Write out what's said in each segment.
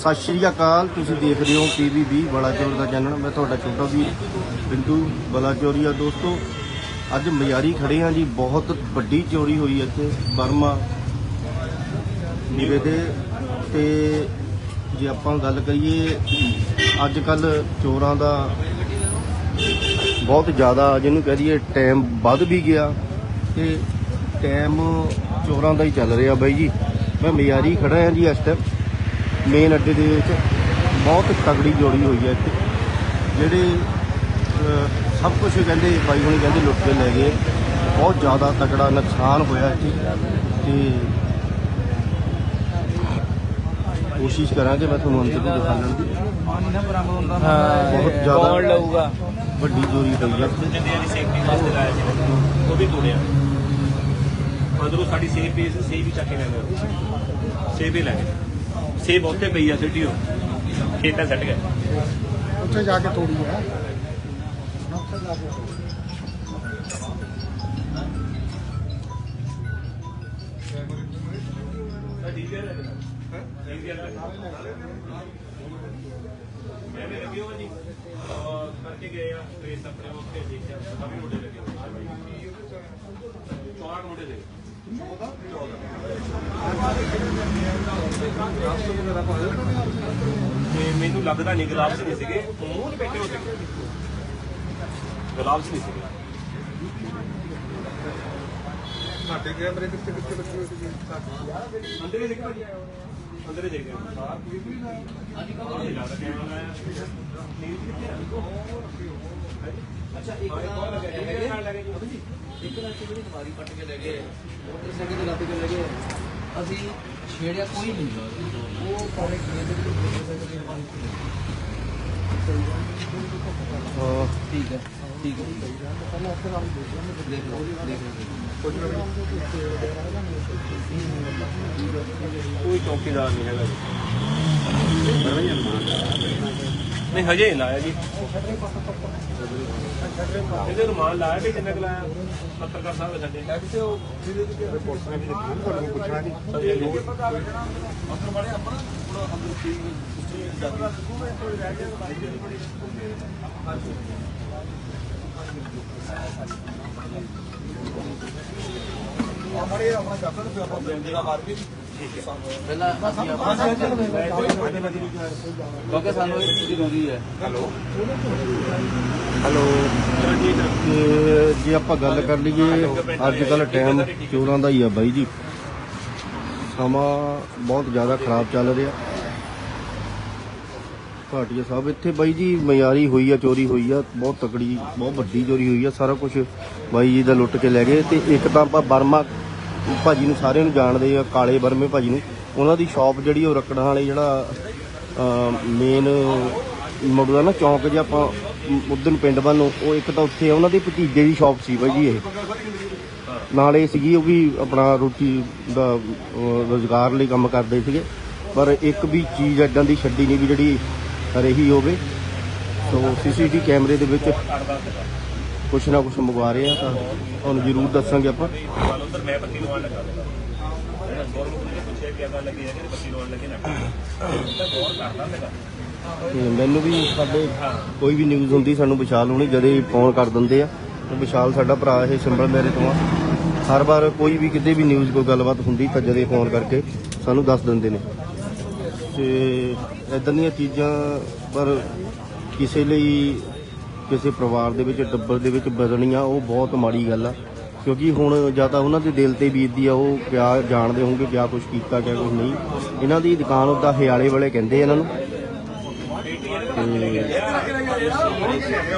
ਸਤਿ ਸ਼੍ਰੀ ਅਕਾਲ, ਤੁਸੀਂ ਦੇਖ ਰਹੇ ਹੋ ਪੀਬੀ ਬਲਾਚੌਰ ਦਾ ਚੈਨਲ ਮੈਂ ਤੁਹਾਡਾ ਛੋਟਾ ਵੀ ਬਿੰਦੂ ਬਲਾਚੌਰੀਆ। ਦੋਸਤੋ, ਅੱਜ ਮਯਾਰੀ ਖੜੇ ਹਾਂ ਜੀ। ਬਹੁਤ ਵੱਡੀ ਚੋਰੀ ਹੋਈ ਇੱਥੇ, ਬਰਮਾ ਨਿਵੇ ਦੇ। ਤੇ ਜੇ ਆਪਾਂ ਗੱਲ ਕਰੀਏ ਅੱਜ ਕੱਲ ਚੋਰਾਂ ਦਾ ਬਹੁਤ ਜ਼ਿਆਦਾ, ਜਿਹਨੂੰ ਕਹਿ ਦਈਏ ਟਾਈਮ ਵੱਧ ਵੀ ਗਿਆ। ਤੇ ਟਾਈਮ ਚੋਰਾਂ ਦਾ ਹੀ ਚੱਲ ਰਿਹਾ ਬਾਈ ਜੀ। ਮੈਂ ਮਿਆਰੀ ਖੜਾ ਹਾਂ ਜੀ ਇਸ ਟਾਈਮ ਮੇਨ ਅੱਡੇ ਦੇ ਵਿੱਚ ਬਹੁਤ ਤਗੜੀ ਜੋੜੀ ਹੋਈ ਹੈ ਇੱਥੇ। ਜਿਹੜੇ ਸਭ ਕੁਝ ਕਹਿੰਦੇ ਬਾਈ ਹੁਣੀ ਕਹਿੰਦੇ ਲੁੱਟ ਕੇ ਲੈ ਗਏ। ਬਹੁਤ ਜ਼ਿਆਦਾ ਤਗੜਾ ਨੁਕਸਾਨ ਹੋਇਆ ਇੱਥੇ। ਤੇ ਕੋਸ਼ਿਸ਼ ਕਰਾਂਗੇ ਮੈਂ ਤੁਹਾਨੂੰ ਅੰਦਰ ਵੀ ਦਿਖਾਉਣ ਦੀ। ਬਹੁਤ ਜ਼ਿਆਦਾ ਕੌਣ ਲਊਗਾ। ਵੱਡੀ ਚੋਰੀ ਹੋਈ ਹੈ। ਇੱਥੇ ਜਿੰਦੇ ਵਾਲੀ ਸੇਫਟੀ ਵਾਸਤੇ ਲਾਇਆ ਸੀ। ਉਹ ਵੀ ਤੋੜਿਆ। ਅੰਦਰੋਂ ਸਾਡੀ ਸੇਫ ਪੇਸ ਸੇਫ ਵੀ ਚੱਕ ਕੇ ਸੇਫ ਹੀ ਲੈ ਗਏ। ਸੇਫ ਉੱਥੇ ਪਈ ਆ ਸਿਟੀ ਉਹ। ਖੇਤਾਂ ਸੱਟ ਗਏ। ਉੱਥੇ ਜਾ ਕੇ ਤੋੜੀ ਹੈ। ਮੈਂ ਵੀ ਲੱਗੇ ਹੋ ਜੀ ਔਰ ਕਰਕੇ ਟ੍ਰੇਸ ਆਪਣੇ ਉੱਤੇ ਦੇਖਿਆ ਸਭੀ ਮੁੰਡੇ ਲੱਗੇ ਹੋਏ ਚਾਰ ਮੁੰਡੇ ਦੇ। ਤੇ ਮੈਨੂੰ ਲੱਗਦਾ ਨਹੀਂ ਗਲਾਬਸ ਨਹੀਂ ਸੀਗੇ। ਮੂੰਹ ਲਪੇਟੇ ਹੋ ਸੀਗੇ। ਗਲਾਬਸ ਨਹੀਂ ਸੀਗੇ। ਸਾਡੇ ਕੈਮਰੇ ਕਿੱਥੇ ਕਿੱਥੇ ਲੱਗੇ ਹੋਏ ਸੀਗੇ? ਅੰਦਰ ਹੀ ਦੇਖੇ ਦੇਖੇ ਅੱਛਾ ਇੱਕ ਦਾ ਹੈਗੇ ਇੱਕ ਦਾ ਜਿਹੜੀ ਨਵਾਰੀ ਪੱਟ ਕੇ ਲੈ ਗਏ ਮੋਟਰਸਾਈਕਲ ਤੇ ਲੱਦ ਕੇ ਲੈ ਗਏ। ਅਸੀਂ ਛੇੜਿਆ ਕੋਈ ਨਹੀਂ। ਉਹ ਪੌਣੇ ਕਿਲੇ ਦੇ ਵਿੱਚ ਮੋਟਰਸਾਈਕਲ ਦੇ ਪਾਣੀ ਅਹ ਠੀਕ ਹੈ ਠੀਕ ਹੈ। ਦੇਖ ਲਓ ਦੇਖ ਲਓ। ਕੋਈ ਚੌਕੀਦਾਰ ਨਹੀਂ ਹੈਗਾ ਨਹੀਂ, ਹਜੇ ਨਹੀਂ ਲਾਇਆ ਜੀ। ਇਹਦੇ ਰੁਮਾਲ ਲਾਇਆ ਵੀ ਕਿੰਨਾ ਲਾਇਆ? ਪੱਤਰਕਾਰ ਸਾਹਿਬ ਸਾਡੇ। ਪੁਲਿਸ ਨੇ ਵੀ ਦੇਖਿਆ ਤੁਹਾਨੂੰ ਪੁੱਛਣਾ ਨਹੀਂ ਪਹਿਲਾਂ ਅਸੀਂ ਆਪਣਾ ਕਿਉਂਕਿ ਸਾਨੂੰ ਇਹ ਚੀਜ਼ ਜ਼ਰੂਰੀ ਹੈ। ਹੈਲੋ। ਤੇ ਜੇ ਆਪਾਂ ਗੱਲ ਕਰ ਲਈਏ ਅੱਜ ਕੱਲ ਟਾਈਮ ਚੋਰਾਂ ਦਾ ਹੀ ਆ ਬਾਈ ਜੀ। ਸਮਾਂ ਬਹੁਤ ਜ਼ਿਆਦਾ ਖਰਾਬ ਚੱਲ ਰਿਹਾ। ਭਾਟੀਆ ਸਾਹਿਬ ਇੱਥੇ ਬਾਈ ਜੀ ਮਿਆਰੀ ਹੋਈ ਆ ਚੋਰੀ ਹੋਈ ਆ ਬਹੁਤ ਤਕੜੀ ਬਹੁਤ ਵੱਡੀ ਚੋਰੀ ਹੋਈ ਆ ਸਾਰਾ ਕੁਝ ਬਾਈ ਜੀ ਦਾ ਲੁੱਟ ਕੇ ਲੈ ਗਏ। ਤੇ ਇੱਕ ਤਾਂ ਆਪਾਂ ਬਰਮਾ ਭਾਜੀ ਨੂੰ ਸਾਰਿਆਂ ਨੂੰ ਜਾਣਦੇ ਆ ਕਾਲੇ ਬਰਮੇ ਭਾਜੀ ਨੂੰ। ਉਹਨਾਂ ਦੀ ਸ਼ਾਪ ਜਿਹੜੀ ਉਹ ਰਕੜਾਂ ਵਾਲੇ ਜਿਹੜਾ ਮੇਨ ਮੁੜਦਾ ਨਾ ਚੌਂਕ ਜੇ ਆਪਾਂ ਉਦੋਂ ਪਿੰਡ ਵੱਲ ਉਹ ਇੱਕ ਤਾਂ ਉੱਥੇ ਉਹਨਾਂ ਦੇ ਭਤੀਜੇ ਦੀ ਸ਼ਾਪ ਸੀ ਬਾਈ ਜੀ ਇਹ। ਨਾਲੇ ਸੀਗੀ ਉਹ ਵੀ ਆਪਣਾ ਰੋਟੀ ਦਾ ਅਹ, ਰੁਜ਼ਗਾਰ ਲਈ ਕੰਮ ਕਰਦੇ ਸੀਗੇ। ਪਰ ਇੱਕ ਵੀ ਚੀਜ਼ ਐਦਾਂ ਦੀ ਛੱਡੀ ਨਹੀਂ ਵੀ ਜਿਹੜੀ ਰਹੀ ਹੋਵੇ। ਸੋ ਸੀਸੀਟੀ ਕੈਮਰੇ ਦੇ ਵਿੱਚ ਕੁਛ ਨਾ ਕੁਛ ਮੰਗਵਾ ਰਹੇ ਆ ਤਾਂ ਤੁਹਾਨੂੰ ਜ਼ਰੂਰ ਦੱਸਾਂਗੇ ਆਪਾਂ। ਉਧਰ ਮੈਂ ਬੱਤੀ ਲਵਾਉਣ ਲੱਗਾ ਜਿਹੜਾ ਗੌਰਮੈਂਟ ਨੇ ਪੁੱਛਿਆ ਕਿ ਅਗਾ ਲੱਗੀ ਹੈ ਕਿ ਲਵਾਉਣ ਲੱਗੇ ਨਾ ਤਾਂ ਗੌਰ ਕਰਦਾ ਲੱਗਾ ਤੇ ਮੈਨੂੰ ਵੀ ਸਾਡੇ ਕੋਈ ਵੀ ਨਿਊਜ਼ ਹੁੰਦੀ, ਸਾਨੂੰ ਵਿਸ਼ਾਲ ਹੋਣੀ ਜਦੇ ਫੋਨ ਕਰ ਦਿੰਦੇ ਆ, ਤੇ ਵਿਸ਼ਾਲ ਸਾਡਾ ਭਰਾ ਇਹ ਸਿੰਬਲ ਮੇਰੇ ਤੋਂ ਆ। ਹਰ ਵਾਰ ਕੋਈ ਵੀ ਕਿਤੇ ਵੀ ਨਿਊਜ਼ ਕੋਈ ਗੱਲਬਾਤ ਹੁੰਦੀ ਤਾਂ ਜਦੇ ਫੋਨ ਕਰਕੇ ਸਾਨੂੰ ਦੱਸ ਦਿੰਦੇ ਨੇ। ਤੇ ਇਦਾਂ ਦੀਆਂ ਚੀਜ਼ਾਂ ਪਰ ਕਿਸੇ ਲਈ ਕਿਸੇ ਪਰਿਵਾਰ ਦੇ ਵਿੱਚ ਟੱਬਰ ਦੇ ਵਿੱਚ ਬਦਲਣੀਆਂ ਉਹ ਬਹੁਤ ਮਾੜੀ ਗੱਲ ਆ। ਕਿਉਂਕਿ ਹੁਣ ਜਾਂ ਤਾਂ ਉਹਨਾਂ ਦੇ ਦਿਲ ਤੇ ਬੀਤਦੀ ਆ ਉਹ ਕਿਆ ਜਾਣਦੇ ਹੋਣਗੇ ਕਿਆ ਕੁਝ ਕੀਤਾ ਕਿਆ ਕੁਝ ਨਹੀਂ। ਇਹਨਾਂ ਦੀ ਦੁਕਾਨ ਉਹਦਾ ਹਿਆਲੇ ਵਾਲੇ ਕਹਿੰਦੇ ਇਹਨਾਂ ਨੂੰ। ਤੇ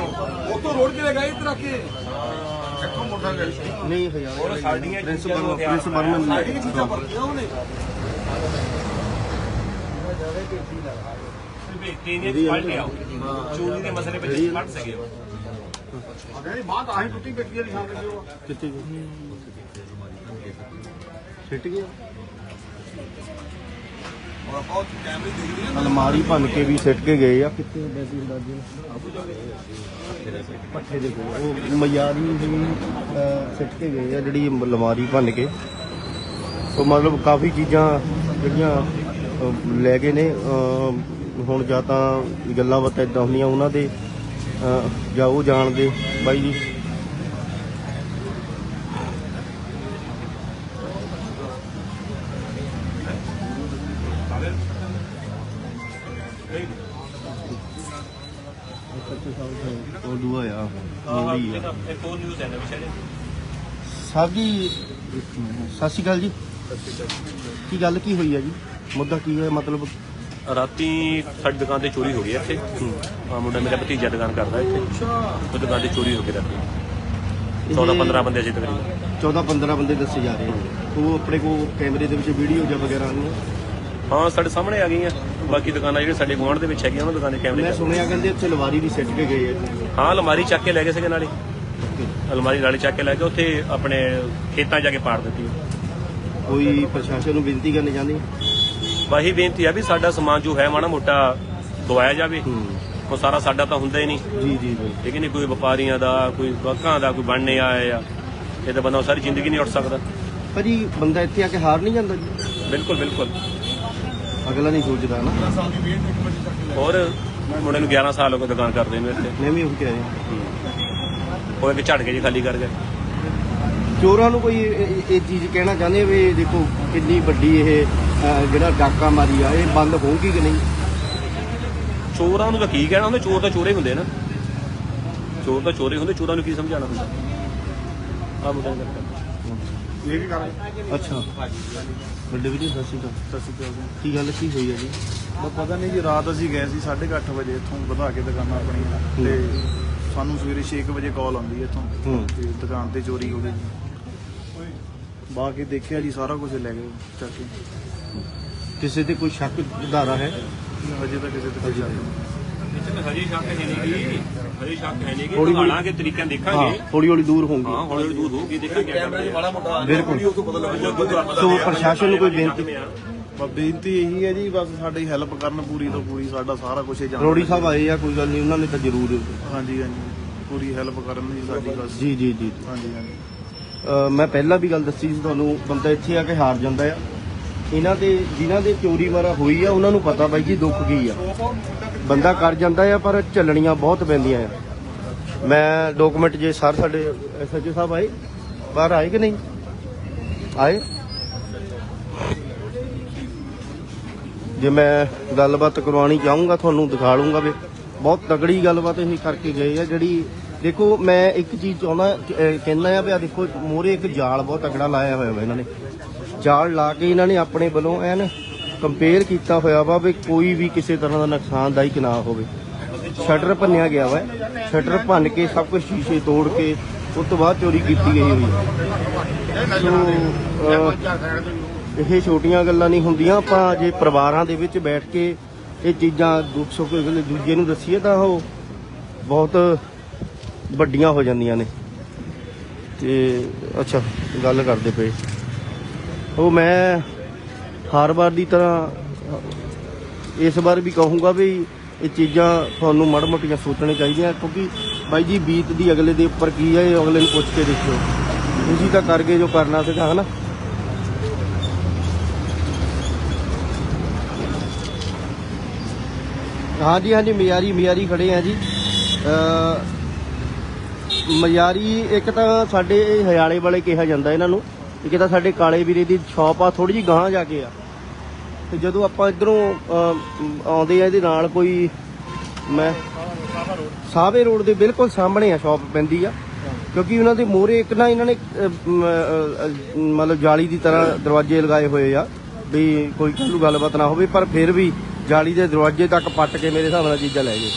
ਉਤੋਂ ਰੋਡ ਲਗਾਈ ਨਹੀਂ। ਹਜ਼ਾਰ ਸਾਡੀਆਂ ਉਹਨੇ ਤੀਨੇ ਫਲਟ ਆਉ ਚੋਰੀ ਦੇ ਮਸਲੇ ਵਿੱਚ ਫਟ ਸਕੇ ਅਗਰ ਬਾਤ ਆਹੀ ਟੁੱਟੀ ਗੱਡੀ ਵਾਲੀ ਸਾਹਮਣੇ ਜੋ ਕਿੱਥੇ ਗਈ? ਛਿੱਟ ਗਿਆ। ਔਰ ਆਪਾਂ ਉਹ ਕੈਮਰੇ ਦੇਖ ਰਹੇ ਅਲਮਾਰੀ ਭੰਨ ਕੇ ਵੀ ਸਿੱਟ ਕੇ ਗਏ ਆ। ਕਿੱਥੇ ਬੈਸੀ ਅੰਦਾਜ਼ੇ ਪੱਠੇ ਦੇ ਕੋਲ। ਉਹ ਮਯਾਰੀ ਵੀ ਅਹ, ਸਿੱਟ ਕੇ ਗਏ ਆ ਜਿਹੜੀ ਅਲਮਾਰੀ ਭੰਨ ਕੇ। ਸੋ ਮਤਲਬ ਕਾਫੀ ਚੀਜ਼ਾਂ ਜਿਹੜੀਆਂ ਲੈ ਗਏ ਨੇ। ਹੁਣ ਜਾਂ ਤਾਂ ਗੱਲਾਂ ਬਾਤਾਂ ਇਦਾਂ ਹੁੰਦੀਆਂ ਉਹਨਾਂ ਦੇ ਜਾਂ ਉਹ ਜਾਣਦੇ। ਬਾਈ ਜੀ। ਉਹ ਦੂਆ ਆ ਮੋੜੀ ਆ ਇੱਕ ਹੋਰ ਨਿਊਜ਼ ਹੈ ਨਾ ਵਿਸ਼ੇ ਸਾਹਿਬ ਜੀ ਸਤਿ ਸ਼੍ਰੀ ਅਕਾਲ ਜੀ। ਕੀ ਗੱਲ ਕੀ ਹੋਈ ਹੈ ਜੀ? ਮੁੱਦਾ ਕੀ ਹੈ ਮਤਲਬ ਰਾਤੀ ਸਾਡੀ ਦੁਕਾਨ ਤੇ ਚੋਰੀ ਹੋ ਗਈ ਇੱਥੇ। ਆ ਮੁੰਡਾ ਮੇਰਾ ਭਤੀਜਾ ਦੁਕਾਨ ਕਰਦਾ ਇੱਥੇ। ਉਹ ਦੁਕਾਨ ਤੇ ਚੋਰੀ ਹੋ ਗਈ ਰਾਤੀ। 14 15 ਬੰਦੇ ਸੀ ਤਕਰੀਬਨ 14 15 ਬੰਦੇ ਦੱਸੇ ਜਾ ਰਹੇ ਨੇ। ਉਹ ਆਪਣੇ ਕੋ ਕੈਮਰੇ ਦੇ ਵਿੱਚ ਵੀਡੀਓ ਜਾਂ ਵਗੈਰਾ ਆਉਂਦੀਆਂ ਹਾਂ? ਸਾਡੇ ਸਾਹਮਣੇ ਆ ਗਈਆਂ। ਬਾਕੀ ਦੁਕਾਨਾਂ ਜਿਹੜੇ ਸਾਡੇ ਗੁਆਂਢ ਦੇ ਵਿੱਚ ਹੈਗੀਆਂ ਉਹਨਾਂ ਦੁਕਾਨਾਂ ਦੇ ਕੈਮਰੇ ਮੈਂ ਚੱਲ ਸੁਣਿਆ ਕਹਿੰਦੇ ਉੱਥੇ ਲਵਾਰੀ ਵੀ ਸਿੱਟ ਕੇ ਗਏ ਆ ਹਾਂ ਅਲਮਾਰੀ ਚੱਕ ਕੇ ਲੈ ਗਏ ਸੀਗੇ ਨਾਲੇ। ਅਲਮਾਰੀ ਨਾਲੇ ਚੱਕ ਕੇ ਲੈ ਕੇ ਉੱਥੇ ਆਪਣੇ ਖੇਤਾਂ ਜਾ ਕੇ ਪਾੜ ਦਿੱਤੀ। ਕੋਈ ਪ੍ਰਸ਼ਾਸਨ ਨੂੰ ਬੇਨਤੀ ਕਰਨੀ ਚਾਹੁੰਦੇ ਵਾਹੀ ਬੇਨਤੀ ਆ ਵੀ ਸਾਡਾ ਸਮਾਨ ਜੋ ਹੈ ਮਾੜਾ ਮੋਟਾ ਦਵਾਇਆ ਜਾਵੇ। ਉਹ ਸਾਰਾ ਸਾਡਾ ਤਾਂ ਹੁੰਦਾ ਹੀ ਨਹੀਂ। ਜੀ ਜੀ ਠੀਕ ਨਹੀਂ ਕੋਈ ਵਪਾਰੀਆਂ ਦਾ ਕੋਈ ਗਾਹਕਾਂ ਦਾ ਕੋਈ ਬਣਨੇ ਆਇਆ ਆ। ਇਹ ਤਾਂ ਬੰਦਾ ਸਾਰੀ ਜ਼ਿੰਦਗੀ ਨਹੀਂ ਉੱਠ ਸਕਦਾ। ਭਾਜੀ ਬੰਦਾ ਇੱਥੇ ਆ ਕੇ ਹਾਰ ਨਹੀਂ ਜਾਂਦਾ ਜੀ? ਬਿਲਕੁਲ ਬਿਲਕੁਲ। ਅਗਲਾ ਨਹੀਂ ਸੋਚਦਾ ਨਾ। ਹੋਰ ਮੁੰਡੇ ਨੂੰ 11 ਸਾਲ ਹੋ ਗਏ ਦੁਕਾਨ ਕਰਦੇ ਨੂੰ ਇੱਥੇ। ਮੈਂ ਵੀ ਉਹ ਕਹਿ ਰਿਹਾ। ਉਹ ਇੱਕ ਝਟਕੇ ਜੀ ਖਾਲੀ ਕਰ ਗਏ। ਚੋਰਾਂ ਨੂੰ ਕੋਈ ਇਹ- ਚੀਜ਼ ਕਹਿਣਾ ਚਾਹੁੰਦੇ ਵੀ ਦੇਖੋ ਕਿੰਨੀ ਵੱਡੀ ਇਹ ਜਿਹੜਾ ਡਾਕਾ ਮਾਰੀ ਆ ਇਹ ਬੰਦ ਹੋਊਗੀ ਕਿ ਨਹੀਂ? ਚੋਰਾਂ ਨੂੰ ਤਾਂ ਕੀ ਕਹਿਣਾ ਹੁੰਦੇ ਚੋਰ ਤਾਂ ਚੋਰੇ ਹੁੰਦੇ ਨਾ। ਚੋਰ ਤਾਂ ਚੋਰੇ ਹੁੰਦੇ ਚੋਰਾਂ ਨੂੰ ਕੀ ਸਮਝਾਉਣਾ ਹੁੰਦਾ? ਆ ਮੁੰਡਾ ਕਰਦਾ। ਇਹ ਕੀ ਕਰ ਰਹੇ ਅੱਛਾ। ਵੱਡੇ ਵੀਰੇ ਸਤਿ ਸ਼੍ਰੀ ਅਕਾਲ। ਸਤਿ ਸ਼੍ਰੀ ਅਕਾਲ ਕੀ ਗੱਲ ਕੀ ਹੋਈ ਹੈ ਜੀ? ਪਤਾ ਨਹੀਂ ਜੀ ਰਾਤ ਅਸੀਂ ਗਏ ਸੀ 8:30 ਵਜੇ ਇੱਥੋਂ ਵਧਾ ਕੇ ਦੁਕਾਨਾਂ ਆਪਣੀਆਂ। ਤੇ ਸਾਨੂੰ ਸਵੇਰੇ 6 ਵਜੇ ਕਾਲ ਆਉਂਦੀ ਹੈ ਇੱਥੋਂ। ਹੂੰ। ਤੇ ਦੁਕਾਨ ਤੇ ਚੋਰੀ ਹੋ ਗਈ ਜੀ। ਬਾਕੀ ਦੇਖਿਆ ਜੀ ਸਾਰਾ ਕੁਝ ਲੈ ਗਏ ਚੱਕ ਕੇ ਕਿਸੇ ਤੇ ਕੋਈ ਸ਼ੱਕ ਧਾਰਾ ਹੈ? ਹਜੇ ਤਾਂ ਕਿਸੇ ਤੇ ਕੋਈ ਸ਼ੱਕ ਨਹੀਂ। ਹਜੇ ਸ਼ੱਕ ਹੈ ਨਹੀਂਗੀ ਹਜੇ ਸ਼ੱਕ ਹੈ ਨਹੀਂਗੀ ਥੋੜ੍ਹੀ- ਦਿਖਾਣਾਗੇ ਤਰੀਕਿਆਂ ਹਾਂ ਦੇਖਾਂਗੇ। ਹੌਲੀ ਹੌਲੀ ਦੂਰ ਹੋਊਗੀ। ਹਾਂ ਹੌਲੀ ਹੌਲੀ ਦੂਰ ਹੋਊਗੀ ਦੇਖਾਂਗੇ। ਕਿਆ ਕਰਦੇ ਆ। ਬਿਲਕੁਲ। ਸੋ ਪ੍ਰਸ਼ਾਸਨ ਨੂੰ ਕੋਈ ਬੇਨਤੀ ਬੇਨਤੀ ਇਹੀ ਹੈ ਜੀ ਬਸ ਸਾਡੀ ਹੈਲਪ ਕਰਨ ਪੂਰੀ ਤੋਂ ਪੂਰੀ ਸਾਡਾ ਸਾਰਾ ਕੁਝ ਜਾਣ ਰੋੜੀ ਸਾਹਿਬ ਆਏ ਆ ਕੋਈ ਗੱਲ ਨਹੀਂ ਉਹਨਾਂ ਨੇ ਤਾਂ ਜ਼ਰੂਰ ਹਾਂਜੀ ਹਾਂਜੀ। ਪੂਰੀ ਹੈਲਪ ਕਰਨ ਦੀ ਸਾਡੀ ਬਸ ਜੀ ਜੀ ਜੀ। ਹਾਂਜੀ ਹਾਂਜੀ। ਮੈਂ ਪਹਿਲਾਂ ਵੀ ਗੱਲ ਦੱਸੀ ਸੀ ਤੁਹਾਨੂੰ ਬੰਦਾ ਇੱਥੇ ਆ ਕੇ ਹਾਰ ਜਾਂਦਾ ਆ। ਇਹਨਾਂ ਦੇ, ਜਿਨ੍ਹਾਂ ਦੇ ਚੋਰੀ ਮਾਰਾ ਹੋਈ ਆ, ਉਹਨਾਂ ਨੂੰ ਪਤਾ ਬਾਈ ਜੀ ਦੁੱਖ ਕੀ ਆ। ਬੰਦਾ ਕਰ ਜਾਂਦਾ ਆ, ਪਰ ਚੱਲਣੀਆਂ ਬਹੁਤ ਪੈਂਦੀਆਂ ਆ। ਮੈਂ ਡਾਕੂਮੈਂਟ ਜੇ ਸਰ ਸਾਡੇ ਐਸਐਚਓ ਸਾਹਿਬ ਆਏ, ਬਾਹਰ ਆਏ ਕਿ ਨਹੀਂ? ਆਏ? ਜੇ ਮੈਂ ਗੱਲਬਾਤ ਕਰਵਾਉਣੀ ਚਾਹੂੰਗਾ, ਤੁਹਾਨੂੰ ਦਿਖਾ ਲੂੰਗਾ ਵੀ। ਬਹੁਤ ਤਗੜੀ ਗੱਲਬਾਤ ਇਹ ਕਰਕੇ ਗਏ ਆ, ਜਿਹੜੀ ਦੇਖੋ, ਮੈਂ ਇੱਕ ਚੀਜ਼ ਚਾਹੁੰਦਾ ਕਹਿੰਦਾ ਆ ਵੀ ਆ ਦੇਖੋ, ਮੋਰੇ ਇੱਕ ਜਾਲ ਬਹੁਤ ਤਗੜਾ ਲਾਇਆ ਹੋਇਆ ਵਾ ਇਹਨਾਂ ਨੇ। ਜਾਲ ਲਾ ਕੇ ਇਹਨਾਂ ਨੇ ਆਪਣੇ ਵੱਲੋਂ ਐਨ ਕੰਪੇਅਰ ਕੀਤਾ ਹੋਇਆ ਵਾ ਵੀ ਕੋਈ ਵੀ ਕਿਸੇ ਤਰ੍ਹਾਂ ਦਾ ਨੁਕਸਾਨਦਾਇਕ ਨਾ ਹੋਵੇ। ਸ਼ਟਰ ਭੰਨਿਆ ਗਿਆ ਵਾ। ਸ਼ਟਰ ਭੰਨ ਕੇ ਸਭ ਕੁਝ ਸ਼ੀਸ਼ੇ ਤੋੜ ਕੇ ਉਸ ਤੋਂ ਬਾਅਦ ਚੋਰੀ ਕੀਤੀ ਗਈ ਹੋਈ ਸੋ ਇਹ ਛੋਟੀਆਂ ਗੱਲਾਂ ਨਹੀਂ ਹੁੰਦੀਆਂ। ਆਪਾਂ ਜੇ ਪਰਿਵਾਰਾਂ ਦੇ ਵਿੱਚ ਬੈਠ ਕੇ ਇਹ ਚੀਜ਼ਾਂ ਦੁੱਖ ਸੁੱਖ ਦੂਜੇ ਨੂੰ ਦੱਸੀਏ ਤਾਂ ਉਹ ਬਹੁਤ ਵੱਡੀਆਂ ਹੋ ਜਾਂਦੀਆਂ ਨੇ। ਤੇ, ਅੱਛਾ, ਗੱਲ ਕਰਦੇ ਪਏ। ਉਹ ਮੈਂ ਹਰ ਵਾਰ ਦੀ ਤਰ੍ਹਾਂ ਇਸ ਵਾਰ ਵੀ ਕਹੂੰਗਾ ਵੀ ਇਹ ਚੀਜ਼ਾਂ ਤੁਹਾਨੂੰ ਮੜ ਮੋਟੀਆਂ ਸੋਚਣੀਆਂ ਚਾਹੀਦੀਆਂ, ਕਿਉਂਕਿ ਬਾਈ ਜੀ ਬੀਤ ਦੀ ਅਗਲੇ ਦੇ ਉੱਪਰ ਕੀ ਹੈ, ਇਹ ਅਗਲੇ ਨੂੰ ਪੁੱਛ ਕੇ ਦੇਖਿਓ। ਤੁਸੀਂ ਤਾਂ ਕਰਕੇ ਜੋ ਕਰਨਾ ਸੀਗਾ, ਹਨਾ? ਹਾਂਜੀ ਹਾਂਜੀ, ਮਿਆਰੀ ਮਿਆਰੀ ਖੜੇ ਆ ਜੀ। ਅ ਮਿਆਰੀ, ਇੱਕ ਤਾਂ ਸਾਡੇ ਇਹ ਹਰਿਆਣੇ ਵਾਲੇ ਕਿਹਾ ਜਾਂਦਾ ਇਹਨਾਂ ਨੂੰ। ਇੱਕ ਤਾਂ ਸਾਡੇ ਕਾਲੇ ਵੀਰੇ ਦੀ ਸ਼ਾਪ ਆ ਥੋੜੀ ਜੀ ਗਾਂਹ ਜਾ ਕੇ ਆ। ਤੇ ਜਦੋਂ ਆਪਾਂ ਇਧਰੋਂ ਆਉਂਦੇ ਆ ਇਹਦੇ ਨਾਲ ਕੋਈ, ਮੈਂ ਸਾਵੇ ਰੋਡ ਦੇ ਬਿਲਕੁਲ ਸਾਹਮਣੇ ਆ ਸ਼ਾਪ ਪੈਂਦੀ ਆ। ਕਿਉਂਕਿ ਉਹਨਾਂ ਦੇ ਮੋਹਰੇ ਇੱਕ ਨਾ ਇਹਨਾਂ ਨੇ ਮਤਲਬ ਜਾਲੀ ਦੀ ਤਰ੍ਹਾਂ ਦਰਵਾਜ਼ੇ ਲਗਾਏ ਹੋਏ ਆ, ਵੀ ਕੋਈ ਕੱਲੂ ਗੱਲਬਾਤ ਨਾ ਹੋਵੇ, ਪਰ ਫਿਰ ਵੀ ਜਾਲੀ ਦੇ ਦਰਵਾਜ਼ੇ ਤੱਕ ਪੱਟ ਕੇ ਮੇਰੇ ਹਿਸਾਬ ਨਾਲ ਚੀਜ਼ਾਂ ਲੈ ਗਏ।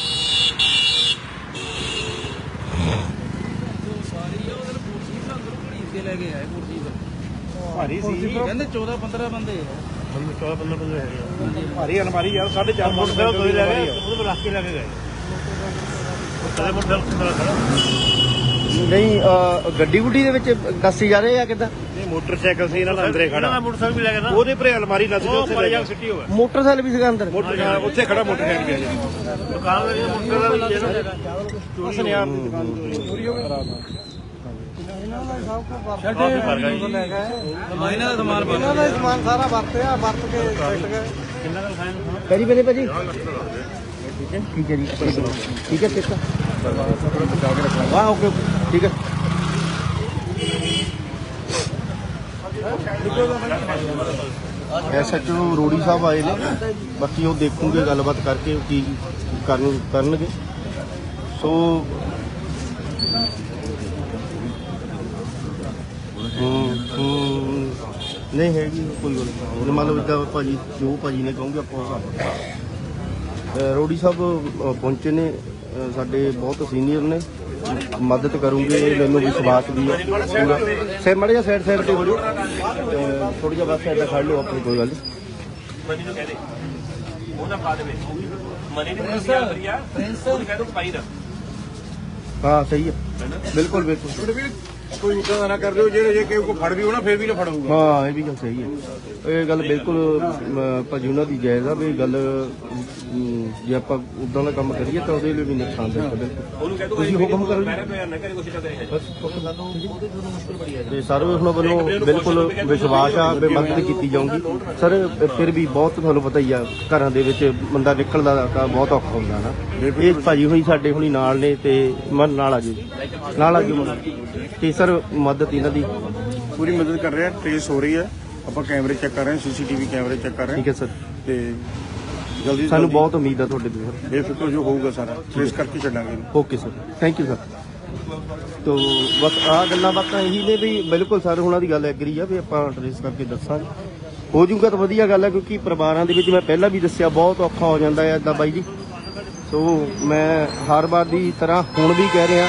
ਸਾਰੀ ਉਹ ਕੁਰਸੀ ਤਾਂ ਅੰਦਰੋਂ ਲੈ ਕੇ ਆਏ, ਕੁਰਸੀ ਭਾਰੀ ਸੀ। ਕਹਿੰਦੇ 14 15 ਬੰਦੇ ਆ। 14 15 ਬੰਦੇ ਹੈਗੇ ਭਾਰੀ ਅਲਮਾਰੀ ਯਾਰ 4.5 ਮੋਟਰਸਾਈਕਲ ਕੋਈ ਲੈ ਗਏ। ਉਹਦੇ ਰੱਖ ਕੇ ਲੈ ਕੇ ਗਏ। ਉਹਦੇ ਮੋਟਰਸਾਈਕਲ ਖੜਾ ਨਹੀਂ ਗੱਡੀ ਗੁੱਡੀ ਦੇ ਵਿੱਚ ਦੱਸੀ ਜਾ ਰਹੇ ਆ ਕਿਦਾਂ? ਇਹ ਮੋਟਰਸਾਈਕਲ ਸੀ ਇਹਨਾਂ ਦਾ ਅੰਦਰੇ ਖੜਾ। ਇਹਨਾਂ ਮੋਟਰਸਾਈਕਲ ਵੀ ਲੈ ਗਿਆ ਉਹਦੇ ਪਰੇ ਅਲਮਾਰੀ ਲੱਦ ਕੇ ਉੱਥੇ ਲੈ ਗਿਆ ਸਿੱਟੀ ਹੋਇਆ ਮੋਟਰਸਾਈਕਲ ਵੀ ਸੀਗਾ ਅੰਦਰ। ਮੋਟਰਸਾਈਕਲ ਉੱਥੇ ਖੜਾ ਮੋਟਰਸਾਈਕਲ ਵੀ ਆ ਜੀ। ਦੁਕਾਨ ਦੇ ਮੋਟਰਸਾਈਕਲ ਵੀ ਜਿਹੜਾ ਸੁਨਿਆਰ ਦੀ ਦੁਕਾਨ ਚੋਰੀ ਹੋ ਗਈ ਛੱਡੇ ਕਰ ਗਏ ਲੈ ਗਏ ਇਹਨਾਂ ਦਾ ਸਮਾਨ ਇਹਨਾਂ ਦਾ ਸਮਾਨ ਸਾਰਾ ਵਰਤਿਆ ਵਰਤ ਕੇ ਛੱਡ ਗਏ। ਦਾ ਕਰੀ ਬਨੇ ਭਾਜੀ। ਠੀਕ ਹੈ ਜੀ ਠੀਕ ਹੈ ਹੈ ਵਾਹ ਓਕੇ ਓਕੇ, ਠੀਕ ਹੈ। ਐਸਐਚਓ ਰੋੜੀ ਸਾਹਿਬ ਆਏ ਨੇ। ਬਾਕੀ ਉਹ ਦੇਖੂਗੇ ਗੱਲਬਾਤ ਕਰਕੇ ਉਹ ਕੀ ਕਰਨ ਕਰਨਗੇ। ਸੋ ਹੂੰ ਹੂੰ ਨਹੀਂ ਹੈਗੀ ਕੋਈ ਗੱਲ ਨਹੀਂ। ਲਓ ਜਿੱਦਾਂ ਭਾਜੀ ਜੋ ਭਾਜੀ ਨੇ ਕਹੋਗੇ ਆਪਾਂ ਉਹ ਕਰ ਰੋੜੀ ਸਾਹਿਬ ਪਹੁੰਚੇ ਨੇ ਸਾਡੇ ਬਹੁਤ ਸੀਨੀਅਰ ਨੇ। ਮਦਦ ਕਰੂੰਗੇ ਮੈਨੂੰ ਵਿਸ਼ਵਾਸ ਵੀ ਹੈ ਪੂਰਾ। ਸੇ ਮੜਿਆ ਸਾਈਡ ਸਾਈਡ ਤੇ ਹੋ ਜਾਓ ਥੋੜੀ ਜਿਹਾ ਬਸ ਸਾਈਡ ਤੇ ਖੜ ਲਓ ਆਪਣੀ ਕੋਈ ਗੱਲ ਨਹੀਂ ਮਨੀ ਨੂੰ। ਕਹਿ ਦੇ ਉਹਦਾ ਪਾ ਦੇਵੇ ਮਨੀ ਨੂੰ ਕਹਿ ਦੇ ਪ੍ਰਿੰਸ ਕਹਿ ਦੋ ਪਾਈ ਨਾ ਹਾਂ ਸਹੀ ਹੈ ਬਿਲਕੁਲ ਬਿਲਕੁਲ। ਕੋਈ ਇਦਾਂ ਦਾ ਨਾ ਕਰ ਦਿਓ ਜਿਹੜੇ ਜੇ ਕੋਈ ਕੋ ਫੜ ਵੀ ਹੋਣਾ ਫਿਰ ਵੀ ਨਾ ਫੜੂਗਾ ਹਾਂ ਇਹ ਵੀ ਗੱਲ ਸਹੀ ਹੈ। ਇਹ ਗੱਲ ਬਿਲਕੁਲ ਅਮ, ਭਾਜੀ ਉਹਨਾਂ ਦੀ ਜਾਇਜ਼ ਆ ਵੀ ਇਹ ਗੱਲ ਅਮ, ਜੇ ਆਪਾਂ ਉਦਾਂ ਦਾ ਕੰਮ ਕਰੀਏ ਤਾਂ ਉਹਦੇ ਲਈ ਵੀ ਨੁਕਸਾਨ ਹੈ। ਬਿਲਕੁਲ ਉਹਨੂੰ ਕਹਿ ਦੋ ਤੁਸੀਂ ਹੁਕਮ ਕਰੋ ਜੀ। ਮੈਂ ਤਾਂ ਨਾ ਕਰੇ ਕੁਛ ਨਾ ਕਰੇ ਬਸ ਸਾਨੂੰ ਉਹਦੇ ਤੁਹਾਨੂੰ ਮੁਸ਼ਕਲ ਬੜੀ ਆ ਤੇ ਸਰ ਉਹਨਾਂ ਵੱਲੋਂ ਬਿਲਕੁਲ ਵਿਸ਼ਵਾਸ ਆ ਵੀ ਮਦਦ ਕੀਤੀ ਜਾਊਗੀ। ਸਰ ਫਿਰ ਵੀ ਬਹੁਤ ਤੁਹਾਨੂੰ ਪਤਾ ਹੀ ਆ ਘਰਾਂ ਦੇ ਵਿੱਚ ਬੰਦਾ ਨਿਕਲਦਾ ਤਾਂ ਬਹੁਤ ਔਖਾ ਹੁੰਦਾ ਨਾ। ਇਹ ਭਾਜੀ ਹੁਣੀ ਸਾਡੇ ਹੁਣੀ ਨਾਲ ਨੇ ਤੇ ਮਨ ਨਾਲ ਆ ਜੀ। ਨਾਲ ਆ ਜੀ। ਤੇ ਸਰ ਮਦਦ ਇਹਨਾਂ ਦੀ? ਪੂਰੀ ਮਦਦ ਕਰ ਰਹੇ ਟ੍ਰੇਸ ਹੋ ਰਹੀ ਹੈ। ਆਪਾਂ ਕੈਮਰੇ ਚੈੱਕ ਕਰ ਰਹੇ ਹਾਂ ਸੀਸੀਟੀਵੀ ਕੈਮਰੇ ਚੈੱਕ ਕਰ ਰਹੇ ਠੀਕ ਹਾਂ ਸਰ। ਤੇ ਜਲਦੀ ਸਾਨੂੰ ਬਹੁਤ ਉਮੀਦ ਆ ਤੁਹਾਡੇ ਤੋਂ ਸਰ। ਬੇਫਿਕਰ ਜੋ ਹੋਊਗਾ ਸਾਰਾ ਟ੍ਰੇਸ ਕਰਕੇ ਛੱਡਾਂਗੇ। ਇਹਨੂੰ। Okay sir thank you sir. ਤੋ ਬਸ ਆ ਗੱਲਾਂ ਬਾਤਾਂ ਇਹੀ ਨੇ ਵੀ ਬਿਲਕੁਲ ਸਰ ਉਹਨਾਂ ਦੀ ਗੱਲ ਐਗਰੀ ਆ ਵੀ ਆਪਾਂ ਟ੍ਰੇਸ ਕਰਕੇ ਦੱਸਾਂਗੇ। ਹੋ ਜਾਊਗਾ ਤਾਂ ਵਧੀਆ ਗੱਲ ਹੈ ਕਿਉਂਕਿ ਪਰਿਵਾਰਾਂ ਦੇ ਵਿੱਚ ਮੈਂ ਪਹਿਲਾਂ ਵੀ ਦੱਸਿਆ ਬਹੁਤ ਔਖਾ ਹੋ ਜਾਂਦਾ ਹੈ ਇਦਾਂ ਬਾਈ ਜੀ। ਸੋ ਮੈਂ ਹਰ ਵਾਰ ਦੀ ਤਰ੍ਹਾਂ ਹੁਣ ਵੀ ਕਹਿ ਰਿਹਾ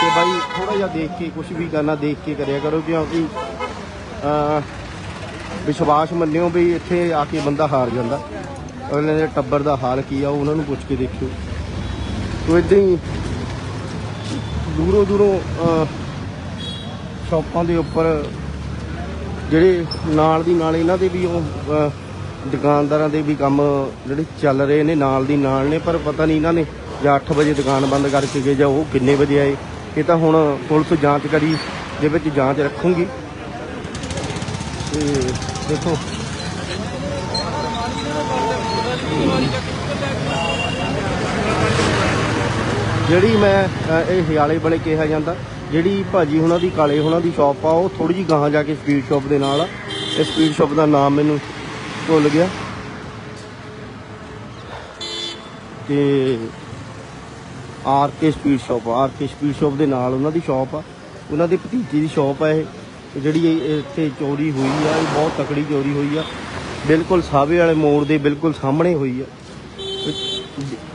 ਕਿ ਬਾਈ ਥੋੜਾ ਜਿਹਾ ਦੇਖ ਕੇ ਕੁਝ ਵੀ ਕਰਨਾ ਦੇਖ ਕੇ ਕਰਿਆ ਕਰੋ ਕਿਉਂਕਿ ਅਹ, ਵਿਸ਼ਵਾਸ ਮੰਨਿਓ ਵੀ ਇੱਥੇ ਆ ਕੇ ਬੰਦਾ ਹਾਰ ਜਾਂਦਾ। ਅਗਲੇ ਦੇ ਟੱਬਰ ਦਾ ਹਾਲ ਕੀ ਆ ਉਹ ਉਹਨਾਂ ਨੂੰ ਪੁੱਛ ਕੇ ਦੇਖਿਓ। ਤੋ ਇਦਾਂ ਹੀ ਦੂਰੋਂ ਦੂਰੋਂ ਅਹ, ਸ਼ਾਪਾਂ ਦੇ ਉੱਪਰ ਜਿਹੜੇ ਨਾਲ ਦੀ ਨਾਲ ਇਹਨਾਂ ਦੇ ਵੀ ਉਹ ਦੁਕਾਨਦਾਰਾਂ ਦੇ ਵੀ ਕੰਮ ਜਿਹੜੇ ਚੱਲ ਰਹੇ ਨੇ ਨਾਲ ਦੀ ਨਾਲ ਨੇ ਪਰ ਪਤਾ ਨਹੀਂ ਇਹਨਾਂ ਨੇ ਜਾਂ 8 ਵਜੇ ਦੁਕਾਨ ਬੰਦ ਕਰਕੇ ਗਏ ਜਾਂ ਉਹ ਕਿੰਨੇ ਵਜੇ ਆਏ। ਇਹ ਤਾਂ ਹੁਣ ਪੁਲਿਸ ਜਾਂਚ ਕਰੀ, ਦੇ ਵਿੱਚ ਜਾਂਚ ਰੱਖੂਗੀ। ਤੇ ਦੇਖੋ। ਜਿਹੜੀ ਮੈਂ ਇਹ ਹਿਆਲੇ ਬਣੇ ਕਿਹਾ ਜਾਂਦਾ, ਜਿਹੜੀ ਭਾਜੀ ਉਹਨਾਂ ਦੀ, ਕਾਲੇ ਉਹਨਾਂ ਦੀ ਸ਼ਾਪ ਆ, ਉਹ ਥੋੜੀ ਜੀ ਗਾਹਾਂ ਜਾ ਕੇ ਸਪੀਡ ਸ਼ਾਪ ਦੇ ਨਾਲ ਆ। ਇਹ ਸਪੀਡ ਸ਼ਾਪ ਦਾ ਨਾਮ ਮੈਨੂੰ ਭੁੱਲ ਗਿਆ। ਤੇ R K speed shop R K speed shop ਦੇ ਨਾਲ ਉਹਨਾਂ ਦੀ ਸ਼ਾਪ ਆ। ਉਹਨਾਂ ਦੀ ਭਤੀਜੀ ਦੀ ਸ਼ਾਪ ਆ ਇਹ। ਜਿਹੜੀ ਇੱਥੇ ਚੋਰੀ ਹੋਈ ਆ, ਇਹ ਬਹੁਤ ਤਕੜੀ ਚੋਰੀ ਹੋਈ ਆ। ਬਿਲਕੁਲ ਸਾਵੇ ਵਾਲੇ ਮੋੜ ਦੇ ਬਿਲਕੁਲ ਸਾਹਮਣੇ ਹੋਈ ਆ।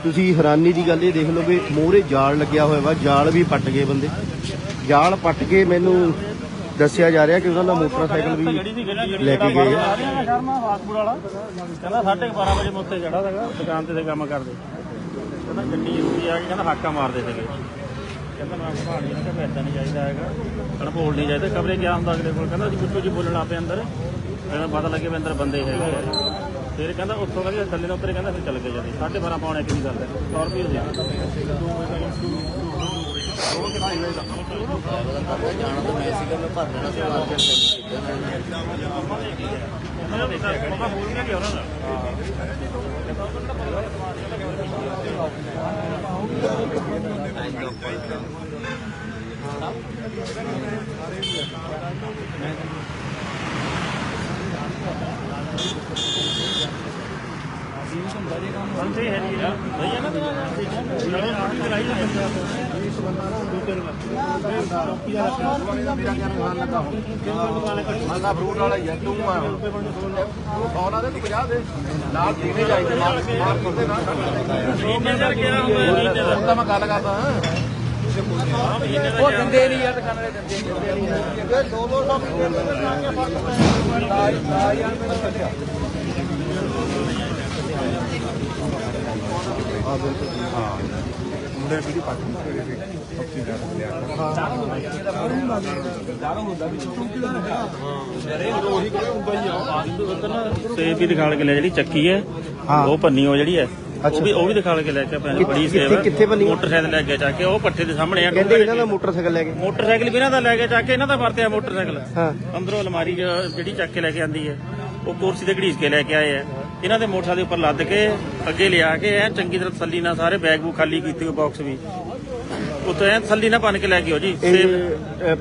ਤੁਸੀਂ ਹੈਰਾਨੀ ਦੀ ਗੱਲ ਇਹ ਦੇਖ ਲਓ ਵੀ ਮੋਹਰੇ ਜਾਲ ਲੱਗਿਆ ਹੋਇਆ ਵਾ, ਜਾਲ ਵੀ ਪੱਟ ਗਏ ਬੰਦੇ। ਜਾਲ ਪੱਟ ਕੇ ਮੈਨੂੰ ਦੱਸਿਆ ਜਾ ਰਿਹਾ ਕਿ ਉਹਨਾਂ ਦਾ ਮੋਟਰਸਾਈਕਲ ਵੀ ਲੈ ਕੇ ਗਏ ਆ। ਸ਼ਰਮਾ ਵਾਲਾ। ਕਹਿੰਦਾ 12:30 ਵਜੇ ਮੁੱਤੇ ਚੜਾ ਸੀਗਾ, ਦੁਕਾਨ ਤੇ ਕੰਮ ਕਰਦੇ। ਕਹਿੰਦਾ ਗੱਡੀ ਉੱਤੀ ਆ ਕੇ ਕਹਿੰਦਾ ਹਾਕਾ ਮਾਰਦੇ ਸੀਗੇ। ਕਹਿੰਦਾ ਮੈਂ ਭਾਣੀ ਨਾ ਕਿ ਨਹੀਂ ਚਾਹੀਦਾ ਹੈਗਾ। ਕਹਿੰਦਾ ਬੋਲ ਨਹੀਂ ਚਾਹੀਦਾ ਕਮਰੇ ਗਿਆ ਹੁੰਦਾ ਅਗਲੇ ਕੋਲ। ਕਹਿੰਦਾ ਅਸੀਂ ਕੁੱਟੂ ਜੀ ਬੋਲਣ ਆਪੇ ਅੰਦਰ। ਕਹਿੰਦਾ ਪਤਾ ਲੱਗੇ ਵੀ ਅੰਦਰ ਬੰਦੇ ਹੈਗੇ। ਫਿਰ ਕਹਿੰਦਾ ਉੱਥੋਂ ਕਹਿੰਦਾ ਥੱਲੇ ਨੂੰ ਉੱਤਰੇ ਕਹਿੰਦਾ ਫਿਰ ਚੱਲ ਗਏ ਜਦੀ। 12:30 ਪੌਣੇ ਇੱਕ ਦੀ ਗੱਲ ਹੈ। 100 ਰੁਪਏ ਦੇ ਜਾਣਾ ਤਾਂ ਮੈਂ ਸੀਗਾ ਮੈਂ ਭਰ ਦੇਣਾ ਸੀ ਮਾਰਕੀਟ ਤੇ ਉਹਨਾਂ ਨੇ ਦੇਖਿਆ ਪਤਾ ਬੋਲ ਨਹੀਂ ਗਿਆ ਉਹਨਾਂ ਦਾ ਬੰਦੇ ਹੈ ਜੀ ਭਈਆ ਨਾ ਨਾਲੇ ਰੋਟੀ ਕਰਾਈ ਨਾ ਮਾਲਾ ਫਰੂਟ ਵਾਲਾ ਹੀ ਆ ਤੂੰ ਆ ਉਹਨਾਂ ਦੇ 50 ਦੇ ਨਾਲ ਦੇਣੇ ਚਾਹੀਦੇ ਮਾਰ ਕਰਦੇ ਨਾ ਮਹੀਨੇ ਦਾ ਕਿਹਾ ਮਹੀਨੇ ਦਾ ਹੁਣ ਤਾਂ ਮੈਂ ਗੱਲ ਕਰਦਾ ਉਹ ਦਿੰਦੇ ਨਹੀਂ ਯਾਰ ਦੁਕਾਨ ਵਾਲੇ ਦਿੰਦੇ ਨਹੀਂ ਦੋ ਦੋ ਸੌ ਮੁੰਡੇ ਵੀ ਪੱਟ ਕੇ ਪੱਕੀ ਕਰ ਲਿਆ ਸੇਬ ਵੀ ਦਿਖਾਲ ਕੇ ਲੈ ਜਿਹੜੀ ਚੱਕੀ ਹੈ ਉਹ ਪੰਨੀ ਉਹ ਜਿਹੜੀ ਹੈ। ਉਹ ਵੀ ਉਹ ਵੀ ਦਿਖਾ ਕੇ ਲੈ ਕੇ ਆਪਾਂ ਬੜੀ ਸੇਵ ਕਿੱਥੇ- ਬੰਨੀ? ਮੋਟਰਸਾਈਕਲ ਲੈ ਕੇ ਜਾ ਕੇ ਉਹ ਪੱਠੇ ਦੇ ਸਾਹਮਣੇ ਆ ਕਹਿੰਦੇ ਇਹਨਾਂ ਦਾ ਮੋਟਰਸਾਈਕਲ ਲੈ ਕੇ। ਮੋਟਰਸਾਈਕਲ ਵੀ ਇਹਨਾਂ ਦਾ ਲੈ ਕੇ ਜਾ ਕੇ ਇਹਨਾਂ ਦਾ ਵਰਤਿਆ ਮੋਟਰਸਾਈਕਲ। ਹਾਂ। ਅੰਦਰੋਂ ਅਲਮਾਰੀ ਜਿਹੜੀ ਚੱਕ ਕੇ ਲੈ ਕੇ ਆਂਦੀ ਹੈ ਉਹ ਕੁਰਸੀ ਤੇ ਘੜੀਸ ਕੇ ਲੈ ਕੇ ਆਏ ਆ। ਇਹਨਾਂ ਦੇ ਮੋਟਰਸਾਈਕਲ ਦੇ ਉੱਪਰ ਲੱਦ ਕੇ ਅੱਗੇ ਲਿਆ ਕੇ ਐ ਚੰਗੀ ਤਰ੍ਹਾਂ ਤਸੱਲੀ ਨਾਲ ਸਾਰੇ ਬੈਗ ਬੂ ਖਾਲੀ ਕੀਤੇ ਉਹ ਬਾਕਸ ਵੀ। ਉੱਥੇ ਐ ਤਸੱਲੀ ਨਾਲ ਬਣ ਕੇ ਲੈ ਕੇ ਆਓ ਜੀ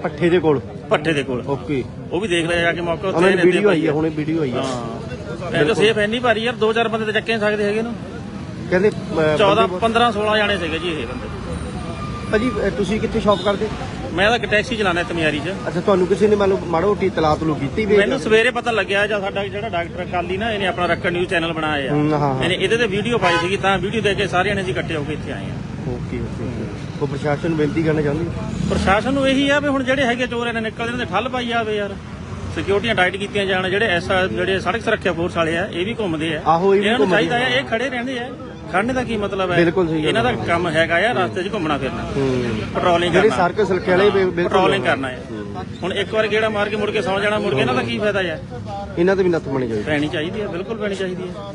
ਪੱਠੇ ਦੇ ਕੋਲ। ਪੱਠੇ ਦੇ ਕੋਲ। ਓਕੇ। ਉਹ ਵੀ ਦੇਖ ਲਿਆ ਜਾ ਕੇ ਮੌਕਾ ਰਹਿੰਦੇ ਵੀਡੀਓ ਆਈ ਹੈ ਹੁਣੇ ਵੀਡੀਓ ਆਈ ਹੈ ਹਾਂ। ਇਹ ਤਾਂ ਸੇਫ ਐ ਨਹੀਂ ਭਾਰੀ ਯਾਰ ਦੋ ਚਾਰ ਬੰਦੇ ਤੇ ਚੱਕੇ ਨਹੀਂ ਸਕਦੇ ਹੈਗੇ ਨਾ। ਕਹਿੰਦੇ ਅ, 14 ਬੰਦੇ- 15 16 ਜਾਣੇ ਸੀਗੇ ਜੀ ਇਹ ਬੰਦੇ। ਭਾਜੀ ਤੁਸੀਂ ਕਿੱਥੇ ਸ਼ਾਪ ਕਰਦੇ? ਮੈਂ ਤਾਂ ਟੈਕਸੀ ਚਲਾਣਾ ਤਮਿਆਰੀ 'ਚ। ਅੱਛਾ ਤੁਹਾਨੂੰ ਕਿਸੇ ਨੇ ਮੰਨ ਲਓ ਮਾੜਾ ਮੋਟੀ ਤਲਾਤ ਤਲੂ ਕੀਤੀ ਵੀ ਮੈਨੂੰ ਸਵੇਰੇ ਪਤਾ ਲੱਗਿਆ ਜਾਂ ਸਾਡਾ ਜਿਹੜਾ ਡਾਕਟਰ ਕਾਲੀ ਨਾ ਇਹਨੇ ਆਪਣਾ ਰੱਕੜ ਨਿਊਜ਼ ਚੈਨਲ ਬਣਾਇਆ ਹਮ, ਹਾਂ, ਆ ਹਾਂ। ਇਹਨੇ ਇਹਦੇ ਤੇ ਵੀਡੀਓ ਪਾਈ ਸੀਗੀ ਤਾਂ ਵੀਡੀਓ ਦੇਖ ਕੇ ਸਾਰਿਆਂ ਨੇ ਅਸੀਂ ਇਕੱਠੇ ਹੋ ਕੇ ਇੱਥੇ ਆਏ ਆ। ਓਕੇ ਓਕੇ ਉਹ ਪ੍ਰਸ਼ਾਸਨ ਨੂੰ ਬੇਨਤੀ ਕਰਨਾ ਚਾਹੁੰਦੀ? ਪ੍ਰਸ਼ਾਸਨ ਨੂੰ ਇਹੀ ਆ ਵੀ ਹੁਣ ਜਿਹੜੇ ਹੈਗੇ ਚੋਰ ਇਹਨਾਂ ਨਿਕਲਦੇ ਨੇ ਠੱਲ ਪਾਈ ਜਾਵੇ ਯਾਰ। ਸਿਕਿਉਰਟੀਆਂ ਟਾਈਟ ਕੀਤੀਆਂ ਜਾਣ ਜਿਹੜੇ ਐਸਾ ਜਿਹੜੇ ਸੜਕ ਸੁਰੱਖਿਆ ਫੋਰਸ ਵਾਲੇ ਆ ਇਹ ਵੀ ਘੁੰਮਦੇ ਆ। ਆਹੋ, ਇਹ ਵੀ ਇਹਨਾਂ ਨੂੰ ਘੁੰਮਦੇ ਚਾਹੀਦਾ ਆ। ਇਹ ਖੜੇ ਰਹਿੰਦੇ ਆ। ਖੜਨੇ ਦਾ ਕੀ ਮਤਲਬ ਹੈ? ਬਿਲਕੁਲ ਸਹੀ ਗੱਲ ਇਹਨਾਂ ਦਾ ਕੰਮ ਹੈਗਾ ਆ ਰਸਤੇ 'ਚ ਘੁੰਮਣਾ ਫਿਰਨਾ। ਪੈਟਰੋਲਿੰਗ ਜਿਹੜੇ ਕਰਨਾ। ਸਰਕਸ ਹਲਕੇ ਵਾਲੇ ਬਿਲਕੁਲ ਪੈਟਰੋਲਿੰਗ ਕਰਨਾ ਹੈ। ਹੁਣ ਇੱਕ ਵਾਰ ਗੇੜਾ ਮਾਰ ਕੇ ਮੁੜ ਕੇ ਸੌ ਜਾਣਾ ਮੁੜ ਕੇ ਇਹਨਾਂ ਦਾ ਕੀ ਫਾਇਦਾ ਹੈ ਇਹਨਾਂ ਤੇ ਵੀ ਨੱਥ ਬਣੀ ਚਾਹੀਦੀ। ਪੈਣੀ ਚਾਹੀਦੀ ਹੈ ਬਿਲਕੁਲ ਪੈਣੀ ਚਾਹੀਦੀ ਹੈ।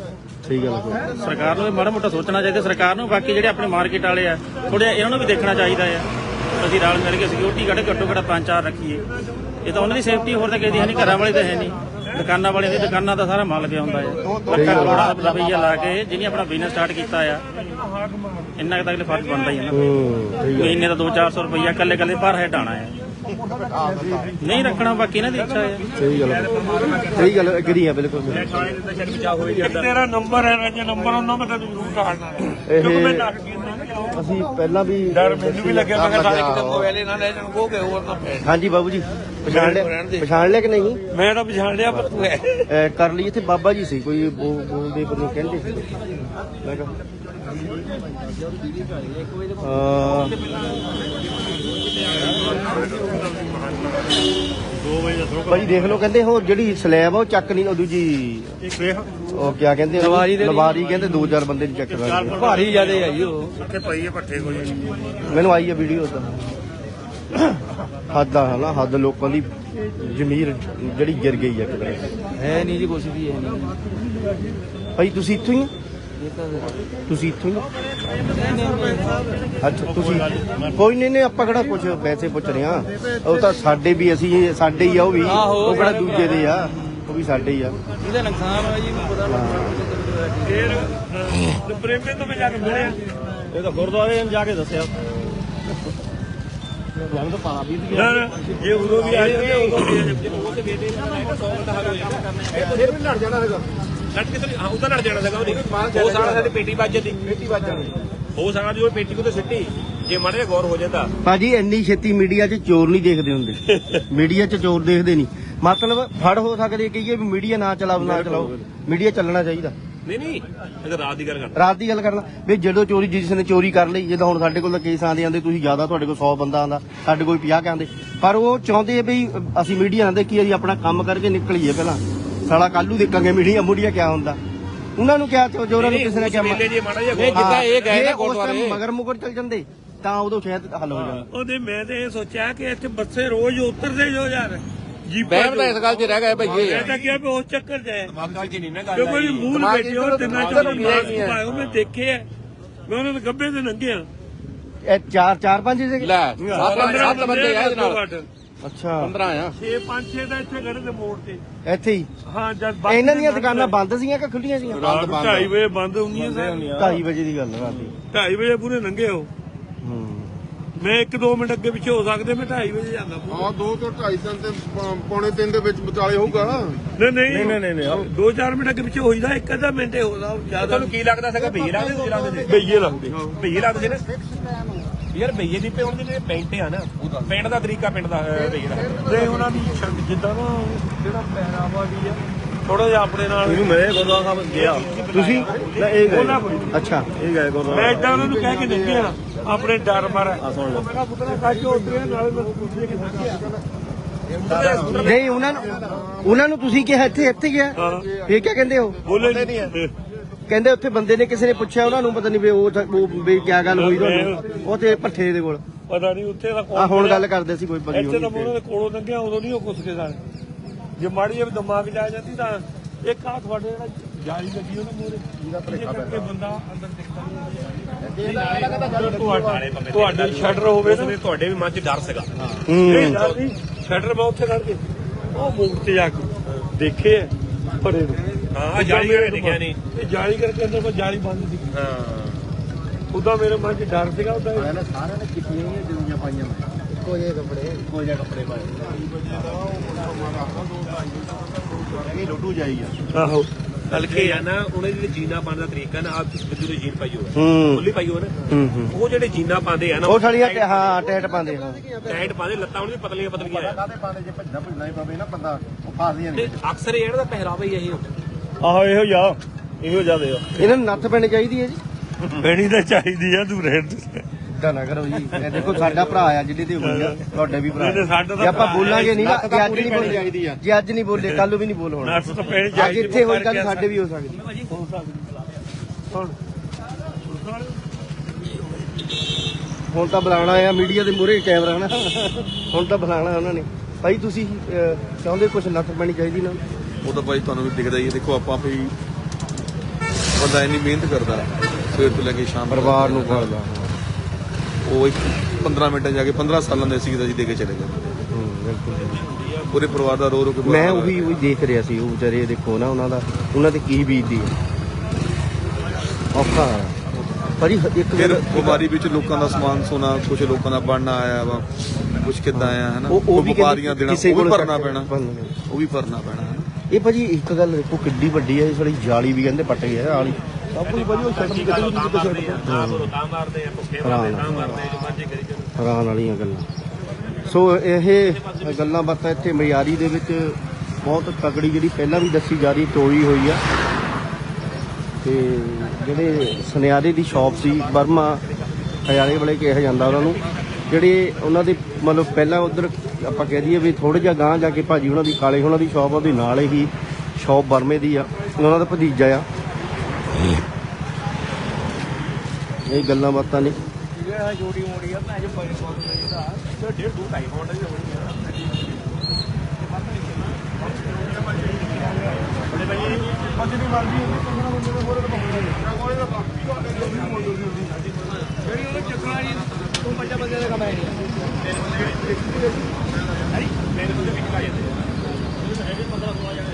ਸਹੀ ਗੱਲ ਹੈ। ਸਰਕਾਰ ਨੂੰ ਮਾੜਾ ਮੋਟਾ ਸੋਚਣਾ ਚਾਹੀਦਾ ਸਰਕਾਰ ਨੂੰ ਬਾਕੀ ਜਿਹੜੇ ਆਪਣੇ ਮਾਰਕੀਟ ਵਾਲੇ ਆ ਥੋੜੇ ਇਹਨਾਂ ਨੂੰ ਵੀ ਦੇਖਣਾ ਚਾਹੀਦਾ ਆ। ਅਸੀਂ ਰਲ ਮਿਲ ਕੇ ਸਿਕਿਉਰਿਟੀ ਕੱਢ ਘੱਟੋ ਘੱਟ ਪੰਜ ਚਾਰ ਰੱਖੀਏ। ਇਹ ਤਾਂ ਉਹਨਾਂ ਦੀ ਸੇਫਟੀ ਹੋਰ ਤਾਂ ਕਿਸੇ ਦੀ ਹੈ ਨਹੀਂ ਘਰਾਂ ਵਾਲੇ ਤਾਂ ਹੈ ਨਹੀਂ। ਦੁਕਾਨਾਂ ਵਾਲਿਆਂ ਦੀ ਦੁਕਾਨਾਂ ਦਾ ਸਾਰਾ ਮਾਲ ਪਿਆ ਹੁੰਦਾ ਹੈ। ਲੱਖਾਂ ਕਰੋੜਾਂ ਦਾ ਰੁਪਈਆ ਲਾ ਕੇ ਜਿਹਨੇ ਆਪਣਾ ਬਿਜ਼ਨਸ ਸਟਾਰਟ ਕੀਤਾ ਆ ਇੰਨਾ ਕੁ ਤਾਂ ਅਗਲੇ ਫ਼ਰਕ ਬਣਦਾ ਹੀ ਹੈ ਨਾ ਮਹੀਨੇ ਦਾ 2-400 ਰੁਪਈਆ ਕੱਲੇ ਕੱਲੇ ਪਰ ਹੈਡ ਆਣਾ ਹੈ। ਨਹੀਂ ਰੱਖਣਾ ਬਾਕੀ ਇਹਨਾਂ ਦੀ ਇੱਛਾ ਹੈ। ਸਹੀ ਗੱਲ। ਸਹੀ ਗੱਲ ਐਗਰੀ ਹੈ ਬਿਲਕੁਲ। ਤੇਰਾ ਨੰਬਰ ਹੈ ਰਾਜਾ ਨੰਬਰ ਉਹਨਾਂ ਮੈਂ ਤੈਨੂੰ ਜ਼ਰੂਰ ਕਾਢਣਾ ਇਹ ਅਸੀਂ ਪਹਿਲਾਂ ਵੀ ਡਰ ਮੈਨੂੰ ਵੀ ਲੱਗਿਆ ਮੈਂ ਕਿਹਾ ਸਾਰੇ ਕਿਤੇ ਮੋਬਾਈਲ ਇਹਨਾਂ ਲੈ ਜਾਣ ਕੋ ਕੇ ਹੋਰ ਨਾ ਪੈ ਹਾਂਜੀ ਬਾਬੂ ਜੀ ਪਛਾਣ ਲਿਆ ਪਛਾਣ ਲਿਆ ਕਿ ਨਹੀਂ? ਮੈਂ ਤਾਂ ਪਛਾਣ ਲਿਆ ਪਰ ਤੂੰ ਹੈ ਕਰ ਲਈ ਇੱਥੇ ਬਾਬਾ ਜੀ ਸੀ ਕੋਈ ਬੋਲਦੇ ਪਰ ਨਹੀਂ ਕਹਿੰਦੇ। ਸੀ ਮੈਂ ਕਿਹਾ ਅਹ 2 ਵਜੇ ਦਾ ਭਾਈ ਦੇਖ ਲਓ ਕਹਿੰਦੇ ਉਹ ਜਿਹੜੀ ਸਲੈਬ ਆ ਉਹ ਚੱਕ ਨਹੀਂ ਉਹ ਦੂਜੀ ਉਹ ਕਿਆ ਕਹਿੰਦੇ ਲਵਾਰੀ ਲਵਾਰੀ ਕਹਿੰਦੇ ਦੋ ਚਾਰ ਬੰਦੇ ਨਹੀਂ ਚੱਕ ਸਕਦੇ ਭਾਰੀ ਜਿਆਦੇ ਆਈ ਉਹ। ਇੱਥੇ ਪਈ ਹੈ ਪੱਠੇ ਕੋਈ ਮੈਨੂੰ ਆਈ ਹੈ ਵੀਡੀਓ ਤਾਂ। ਹੱਦ ਆ ਹਨਾ ਹੱਦ ਲੋਕਾਂ ਦੀ ਜ਼ਮੀਰ ਜਿਹੜੀ ਗਿਰ ਗਈ ਹੈ ਦੀ। ਹੈ ਨਹੀਂ ਜੀ ਕੁਛ ਵੀ ਹੈ ਨਹੀਂ। ਭਾਈ ਤੁਸੀਂ ਇੱਥੋਂ ਹੀ ਆ? ਇਹ ਤਾਂ ਤੁਸੀਂ ਇੱਥੋਂ ਹੀ ਆ? ਅੱਛਾ ਤੁਸੀਂ ਕੋਈ ਨਹੀਂ ਨਹੀਂ ਆਪਾਂ ਕਿਹੜਾ ਕੁਝ ਵੈਸੇ ਪੁੱਛ ਰਹੇ ਆ ਉਹ ਤਾਂ ਸਾਡੇ ਵੀ ਅਸੀਂ ਸਾਡੇ ਹੀ ਆ ਉਹ ਵੀ। ਆਹੋ, ਉਹ ਕਿਹੜਾ ਦੂਜੇ ਦੇ ਆ? ਵੀ ਸਾਡੇ ਹੀ ਆ। ਇਹਦਾ ਨੁਕਸਾਨ ਹੋਇਆ ਜੀ ਮੈਨੂੰ ਪਤਾ ਫਿਰ ਪ੍ਰੇਮੇ ਤੋਂ ਮੈਂ ਜਾ ਕੇ ਮਿਲਿਆ ਇਹ ਤਾਂ ਗੁਰਦੁਆਰੇ ਜਾ ਕੇ ਦੱਸਿਆ। ਮੈਨੂੰ ਤਾਂ ਪਾਣਾ ਵੀ ਜੇ ਉਦੋਂ ਵੀ ਆ ਜਾਂਦੇ ਉਦੋਂ ਵੀ ਆ ਜਾਂਦੇ ਫਿਰ ਵੀ ਲੜ ਜਾਣਾ ਹੈਗਾ। ਲੜ ਕੇ ਤਾਂ ਹਾਂ ਲੜ ਜਾਣਾ ਸੀਗਾ ਉਹਨੇ। ਉਹ ਸਾਰਾ ਸਾਡੀ ਪੇਟੀ ਵੱਜ ਜਾਂਦੀ। ਪੇਟੀ ਵੱਜ ਜਾਣੀ ਹੋ ਸਕਦਾ ਜੀ ਉਹ ਪੇਟੀ ਕੋ ਤੇ ਸਿੱਟੀ। ਜੇ ਮਾੜੇ ਜਿਹਾ ਗੌਰ ਹੋ ਜਾਂਦਾ ਭਾਜੀ ਇੰਨੀ ਛੇਤੀ ਮੀਡੀਆ 'ਚ ਚੋਰ ਨਹੀਂ ਦੇਖਦੇ ਹੁੰਦੇ। ਮੀਡੀਆ 'ਚ ਚੋਰ ਦੇਖਦੇ ਨਹੀਂ। ਮਤਲਬ ਫੜ ਹੋ ਸਕਦੇ ਕਹੀਏ ਵੀ ਮੀਡੀਆ ਨਾ ਚਲਾਓ ਨਾ ਚਲਾਓ। ਮੀਡੀਆ ਚੱਲਣਾ ਚਾਹੀਦਾ। ਨਹੀਂ ਨਹੀਂ ਤਾਂ ਰਾਤ ਦੀ ਗੱਲ ਕਰਦਾ। ਰਾਤ ਦੀ ਗੱਲ ਕਰਨਾ। ਵੀ ਜਦੋਂ ਚੋਰੀ ਜਿਸ ਨੇ ਚੋਰੀ ਕਰ ਲਈ ਜਿੱਦਾਂ ਹੁਣ ਸਾਡੇ ਕੋਲ ਤਾਂ ਕੇਸ ਆਂਦੇ ਆਂਦੇ ਤੁਸੀਂ ਜ਼ਿਆਦਾ ਤੁਹਾਡੇ ਕੋਲ 100 ਬੰਦਾ ਆਂਦਾ ਸਾਡੇ ਕੋਲ 50 ਕਹਿੰਦੇ ਪਰ ਉਹ ਚਾਹੁੰਦੇ ਆ ਵੀ ਅਸੀਂ ਮੀਡੀਆ ਨਾਲ ਦੇਖੀਏ ਅਸੀਂ ਆਪਣਾ ਕੰਮ ਕਰਕੇ ਨਿਕਲੀਏ ਪਹਿਲਾਂ। ਸਾਲਾ ਕੱਲੂ ਦੇਖਾਂਗੇ ਮੀਡੀਆ ਮੁੜੀਆ ਕਿਆ ਹੁੰਦਾ। ਉਹਨਾਂ ਨੂੰ ਕਿਹਾ ਜੋ ਉਹਨਾਂ ਨੂੰ ਕਿਸੇ ਨੇ ਕਿਹਾ ਵੇਲੇ ਜੇ ਮਾੜਾ ਜਿਹਾ ਨਹੀਂ, ਜਿੱਦਾਂ ਇਹ ਗਏ ਨਾ ਗੁਰਦੁਆਰੇ। ਮਗਰ ਮੁਗਰ ਚੱਲ ਜਾਂਦੇ ਤਾਂ ਉਦੋਂ ਸ਼ਾਇਦ ਹੱਲ ਹੋ ਜਾਂਦਾ। ਉਹਦੇ ਮੈਂ ਤੇ ਇਹ ਸੋਚਿਆ ਕਿ ਇੱਥੇ ਬੱਸੇ ਰੋਜ਼ ਉਤਰਦੇ ਜੋ ਯਾਰ ਬਹਿਮ ਤਾਂ ਇਸ ਗੱਲ 'ਚ ਰਹਿ ਭਈਏ ਮੈਂ ਤਾਂ ਕਿਹਾ ਵੀ ਉਸ ਚੱਕਰ ਜਾਏ ਦਿਮਾਗ 'ਚ ਨਹੀਂ ਨਾ ਗੱਲ ਕਿਉਂਕਿ ਆਈ। ਮੂਲ ਦਿਮਾਗ ਬੈਠੇ ਹੋ ਇੱਧਰੋਂ ਤਿੰਨਾਂ ਦਿਮਾਗ ਚੋਂ ਨੂੰ ਗਿਆ ਨਹੀਂ ਹੈ। ਪਾਇਓ ਮੈਂ ਦੇਖੇ ਆ ਮੈਂ ਉਹਨਾਂ ਦੇ ਗੱਬੇ ਤੇ ਲੰਘਿਆ। ਇਹ ਚਾਰ ਚਾਰ ਪੰਜ ਸੀਗੇ? ਲੈ ਸੱਤ ਸੱਤ ਬੰਦੇ ਆ ਇਹਦੇ ਨਾਲ। ਅੱਛਾ। 15 ਆ। 6 5 6 ਦਾ ਇੱਥੇ ਖੜੇ ਤੇ ਮੋੜ ਤੇ। ਇੱਥੇ ਹੀ? ਹਾਂ ਜਦ ਇਹਨਾਂ ਦੀਆਂ ਦੁਕਾਨਾਂ ਬੰਦ ਸੀਗੀਆਂ ਕਿ ਖੁੱਲੀਆਂ ਸੀਗੀਆਂ? ਰਾਤ 2:30 ਵਜੇ ਬੰਦ ਹੁੰਦੀਆਂ ਸਨ। 2:30 ਵਜੇ ਦੀ ਗੱਲ ਰਾਤੀ। 2:30 ਵਜੇ ਪੂਰੇ ਲੰਘੇ ਹੋ ਹੂੰ ਮੈਂ 1-2 ਮਿੰਟ ਅੱਗੇ ਪਿੱਛੇ ਹੋ ਸਕਦੇ ਮੈਂ 2:30 ਵਜੇ ਜਾਂਦਾ। ਹਾਂ ਦੋ ਤੋਂ ਢਾਈ ਤਿੰਨ ਤੇ ਪ- ਪੌਣੇ ਤਿੰਨ ਦੇ ਵਿੱਚ ਵਿਚਾਲੇ ਹੋਊਗਾ। ਨਹੀਂ ਨਹੀਂ। ਨਹੀਂ ਨਹੀਂ ਨਹੀਂ 2-4 ਮਿੰਟ ਅੱਗੇ ਪਿੱਛੇ ਹੋਈਦਾ ਇੱਕ ਅੱਧਾ ਮਿੰਟ ਹੀ ਹੋਦਾ ਜ਼ਿਆਦਾ। ਤੁਹਾਨੂੰ ਕੀ ਲੱਗਦਾ ਸੀਗਾ ਭਈਏ ਲੱਗਦੇ ਦੂਜੇ ਲੱਗਦੇ ਸੀ? ਬਈਏ ਲੱਗਦੇ। ਭਈਏ ਲੱਗਦੇ ਸੀ ਨਾ ਯਾਰ ਭਈਏ ਦੀ ਪਿਉਣ ਦੇ ਜਿਹੜੇ ਪੈਂਟ ਆ ਨਾ ਪਿੰਡ ਦਾ ਤਰੀਕਾ ਪਿੰਡ ਦਾ ਅਹ, ਭਈਏ ਦਾ। ਤੇ ਉਹਨਾਂ ਦੀ ਛੱਡ ਜਿੱਦਾਂ ਨਾ ਜਿਹੜਾ ਪਹਿਰਾਵਾ ਵੀ ਆ ਥੋੜਾ ਜਿਹਾ ਆਪਣੇ ਨਾਲ ਮੈਂ ਗੁਰਦੁਆਰਾ ਸਾਹਿਬ ਗਿਆ। ਤੁਸੀਂ? ਨਾ ਇਹ ਗਏ। ਅੱਛਾ। ਇਹ ਗਏ ਗੁਰਦੁਆਰਾ ਮੈਂ ਇਦਾਂ ਉਹਨਾਂ ਨੂੰ ਕਹਿ ਕੇ ਨਿਕਲਿਆ ਆਪਣੇ ਡਰ ਮਾਰ। ਕਿ ਨਹੀਂ ਉਹਨਾਂ ਨੂੰ ਉਹਨਾਂ ਨੂੰ ਤੁਸੀਂ ਕਿਹਾ ਇੱਥੇ ਇੱਥੇ ਗਿਆ ਇਹ ਕਿਆ ਕਹਿੰਦੇ ਹੋ? ਬੋਲੇ ਨਹੀਂ ਕਹਿੰਦੇ ਉੱਥੇ ਬੰਦੇ ਨੇ ਕਿਸੇ ਨੇ ਪੁੱਛਿਆ ਉਹਨਾਂ ਨੂੰ ਪਤਾ ਨਹੀਂ ਵੀ ਉਹ ਉਹ ਵੀ ਕਿਆ ਗੱਲ ਹੋਈ ਤੁਹਾਨੂੰ। ਉਹ ਤੇ ਭੱਠੇ ਦੇ ਕੋਲ। ਪਤਾ ਨਹੀਂ ਉੱਥੇ ਦਾ ਆ ਹੁਣ ਗੱਲ ਕਰਦੇ ਸੀ ਕੋਈ ਬੰਦੀ ਇੱਥੇ ਤਾਂ ਉਹਨਾਂ ਦੇ ਕੋਲੋਂ ਲੰਘਿਆ ਉਦੋਂ ਨਹੀਂ ਉਹ ਕੁਛ ਕੇ ਸਾਰੇ ਜੇ ਮਾੜੀ ਜਿਹੀ ਦਿਮਾਗ ਆ ਜਾਂਦੀ ਤਾਂ ਇੱਕ ਆ ਤੁਹਾਡੇ ਜਿਹੜਾ ਜਾਲੀ ਲੱਗੀ ਉਹਨੇ ਮੋਰੇ ਇਹਦਾ ਕਰਕੇ ਬੰਦਾ ਅੰਦਰ ਦਿਖਦਾ ਨਹੀਂ ਤੁਹਾਡੇ ਸ਼ਟਰ ਹੋਵੇ ਨਾ। ਤੁਹਾਡੇ ਵੀ ਮਨ 'ਚ ਡਰ ਸੀਗਾ। ਨਹੀਂ ਸ਼ਟਰ ਮੈਂ ਉੱਥੇ ਖੜ ਕੇ ਉਹ ਮੋੜ ਤੇ ਜਾ ਕੇ ਦੇਖੇ ਭਰੇ ਨੂੰ। ਹਾਂ, ਜਾਲੀ ਕਰਕੇ ਦਿਖਿਆ ਨਹੀਂ। ਇਹ ਜਾਲੀ ਕਰਕੇ ਅੰਦਰ ਕੋਈ ਜਾਲੀ ਬੰਦ ਸੀ। ਹਾਂ। ਉਦਾਂ ਮੇਰੇ ਮਨ 'ਚ ਡਰ ਸੀਗਾ ਉਦਾਂ ਸਾਰਿਆਂ ਨੇ ਕਿਤਨੀਆਂ ਹੀ ਜੁਗੀਆਂ ਪਾਈਆਂ ਮੈਂ। ਇੱਕੋ ਜਿਹੇ ਕੱਪੜੇ। ਇੱਕੋ ਜਿਹੇ ਕੱਪੜੇ ਪਾਏ। ਇਹ ਲੋਟੂ ਜਾਈ ਆ। ਆਹੋ। ਹਲਕੇ ਆ ਨਾ ਉਹਨਾਂ ਦੀ ਜੀਨਾ ਪਾਉਣ ਦਾ ਤਰੀਕਾ ਨਾ ਆਪ ਬੱਜੂ ਦੀ ਜੀਨ ਪਾਈ ਹੋਵੇ। ਹੂੰ। ਖੁੱਲੀ ਪਾਈ ਹੋਵੇ ਨਾ। ਹੂੰ ਹੂੰ। ਉਹ ਜਿਹੜੇ ਜੀਨਾ ਪਾਉਂਦੇ ਆ ਨਾ ਉਹ ਛੜੀਆਂ ਤੇ ਹਾਂ ਟੈਟ ਪਾਉਂਦੇ ਹਾਂ ਟਾਈਟ ਪਾਉਂਦੇ ਲੱਤਾਂ ਉਹਨਾਂ ਦੀ ਪਤਲੀਆਂ ਪਤਲੀਆਂ ਆ। ਕਾਦੇ ਪਾਉਂਦੇ? ਜੇ ਭੱਜਣਾ ਭੁੱਜਣਾ ਹੀ ਪਵੇ ਨਾ ਬੰਦਾ ਉਹ ਫਾਸਦੀਆਂ ਤੇ ਅਕਸਰ ਇਹਨਾਂ ਦਾ ਪਹਿਰਾਵਾ ਹੀ ਇਹ ਹੁੰਦਾ। ਆਹੋ ਇਹੋ ਜਾ ਇਹੋ ਜਾ ਦੇ ਇਹਨਾਂ ਨੂੰ ਨੱਥ ਪੈਣੀ ਚਾਹੀਦੀ ਹੈ ਜੀ। ਬੈਣੀ ਤਾਂ ਚਾਹੀਦੀ ਆ ਰਹਿਣ ਦੇ ਏਦਾਂ ਨਾ ਕਰੋ ਜੀ ਇਹ ਦੇਖੋ ਸਾਡਾ ਭਰਾ ਆ ਜਿਹਦੇ ਤੇ ਹੋਈ ਆ ਤੁਹਾਡੇ ਵੀ ਭਰਾ ਨਹੀਂ, ਨਹੀਂ, ਸਾਡਾ ਤਾਂ ਜੇ ਆਪਾਂ ਭਰਾ ਬੋਲਾਂਗੇ ਨਹੀਂ ਨਾ ਜੇ ਅੱਜ ਨਹੀਂ ਬੋਲੇ ਚਾਹੀਦੀ ਆ। ਜੇ ਅੱਜ ਨਹੀਂ ਬੋਲੇ ਕੱਲ ਨੂੰ ਵੀ ਨਹੀਂ ਬੋਲ ਹੋਣਾ। ਨਰਸ ਤਾਂ ਪੈਣੀ ਅੱਜ ਚਾਹੀਦੀ ਇੱਥੇ ਹੋਈ ਕੱਲ ਸਾਡੇ ਵੀ ਹੋ ਸਕਦੀ। ਹੋ ਸਕਦੀ ਹੁਣ। ਹੁਣ ਤਾਂ ਬੁਲਾਣਾ ਆ ਮੀਡੀਆ ਦੇ ਮੂਹਰੇ ਕੈਮਰਾ ਨਾ। ਹੁਣ ਤਾਂ ਬੁਲਾਣਾ ਉਹਨਾਂ ਨੇ। ਭਾਈ ਤੁਸੀਂ ਅਹ, ਚਾਹੁੰਦੇ ਕੁਝ ਨੱਥ ਪੈਣੀ ਚਾਹੀਦੀ ਨਾ? ਉਹ ਤਾਂ ਭਾਈ ਤੁਹਾਨੂੰ ਵੀ ਦਿਖਦਾ ਹੀ ਹੈ ਦੇਖੋ ਆਪਾਂ ਵੀ ਬੰਦਾ ਇੰਨੀ ਮਿਹਨਤ ਕਰਦਾ ਸਵੇਰ ਤੋਂ ਲੈ ਕੇ ਸ਼ਾਮ ਤੱਕ। ਪਰਿਵਾਰ ਨੂੰ ਖੜਦਾ ਉਹ ਇੱਕ 15 ਮਿੰਟਾਂ ਜਾ ਕੇ 15 ਸਾਲਾਂ ਦੇ ਸੀ ਤਾਂ ਜੀ ਦੇ ਕੇ ਚਲੇ ਗਏ। ਪੂਰੇ ਪਰਿਵਾਰ ਦਾ ਰੋ ਰੋ ਕੇ ਬੁਰਾ ਮੈਂ ਹਾਲ ਉਹੀ ਉਹੀ ਦੇਖ ਰਿਹਾ ਸੀ ਉਹ ਵਿਚਾਰੇ ਦੇਖੋ ਨਾ ਉਹਨਾਂ ਦਾ ਉਹਨਾਂ ਤੇ ਕੀ ਬੀਤਦੀ ਹੈ। ਔਖਾ। ਪਰ ਇਹ ਇੱਕ ਫਿਰ ਗੱਲ- ਬਿਮਾਰੀ ਵਿੱਚ ਲੋਕਾਂ ਦਾ ਸਮਾਨ ਸੋਨਾ ਕੁਝ ਲੋਕਾਂ ਦਾ ਬਣਨਾ ਆਇਆ ਵਾ ਕੁਝ ਕਿੱਦਾਂ ਆਇਆ ਹੈ ਨਾ ਉਹ ਉਹ ਵੀ ਵਪਾਰੀਆਂ ਕਹਿੰਦੇ ਦੇਣਾ ਕਿਸੇ ਉਹ ਵੀ ਕੋਲ ਭਰਨਾ ਪੈਣਾ। ਭਰਨਾ ਪੈਣਾ। ਉਹ ਵੀ ਭਰਨਾ ਪੈਣਾ ਹੈ ਨਾ ਇਹ ਭਾਜੀ ਇੱਕ ਗੱਲ ਦੇਖੋ ਕਿੱਡੀ ਵੱਡੀ ਹੈ ਸਾਡੀ ਜਾਲੀ ਵੀ ਕਹਿੰਦੇ ਪੱਟ ਗਿਆ ਆਲੀ। ਸਭ ਕੁਝ ਭਾਜੀ ਉਹ ਸ਼ਟਰ ਕਿਤੇ ਤਾਂ ਵੀ ਨਹੀਂ ਕਿਤੇ ਮਾਰਦੇ ਆ ਨਾ ਉਹ ਤਾਂ ਮਾਰਦੇ ਆ ਭੁੱਖੇ ਮਾਰਦੇ ਤਾਂ ਮਾਰਦੇ ਆ, ਜੋ ਮਰਜ਼ੀ ਕਰੀ ਜਾਓ। ਹੈਰਾਨ ਵਾਲੀਆਂ ਗੱਲਾਂ। ਸੋ ਇਹ ਗੱਲਾਂ ਬਾਤਾਂ ਇੱਥੇ ਮਿਆਰੀ ਦੇ ਵਿੱਚ ਬਹੁਤ ਤਕੜੀ ਜਿਹੜੀ ਪਹਿਲਾਂ ਵੀ ਦੱਸੀ ਜਾ ਰਹੀ ਤੋੜੀ ਹੋਈ ਆ। ਤੇ ਜਿਹੜੇ ਸੁਨਿਆਰੇ ਦੀ ਸ਼ਾਪ ਸੀ ਬਰਮਾ ਹਜ਼ਾਰੇ ਵਾਲੇ ਕਿਹਾ ਜਾਂਦਾ ਉਹਨਾਂ ਨੂੰ ਜਿਹੜੇ ਉਹਨਾਂ ਦੇ ਮਤਲਬ ਪਹਿਲਾਂ ਉਧਰ ਆਪਾਂ ਕਹਿ ਦਈਏ ਵੀ ਥੋੜਾ ਜਿਹਾ ਗਾਂਹ ਜਾ ਕੇ ਭਾਜੀ ਉਹਨਾਂ ਦੀ ਕਾਲੇ ਉਹਨਾਂ ਦੀ ਸ਼ਾਪ ਉਹਦੇ ਨਾਲ ਹੀ ਸ਼ਾਪ ਬਰਮੇ ਦੀ ਆ ਉਹਨਾਂ ਦਾ ਭਤੀਜਾ ਆ। ਇਹ। ਗੱਲਾਂ ਬਾਤਾਂ ਨੇ। ਜਿਹੜਾ ਜੋੜੀ ਮੋੜੀ ਆ ਮੈਂ ਜੋ ਪਾਣੀ ਦੇ ਮੋਰੇ ਨਹੀਂ ਕੋਲੇ ਤਾਂ ਬਾਕੀ ਤੁਹਾਡੇ ਵੀ ਮੋੜ ਦੀ ਹੁੰਦੀ ਜਿਹੜੀ ਉਹਨੇ ਚੱਕਣਾ ਜੀ ਤੂੰ ਪੰਜਾ ਹੈ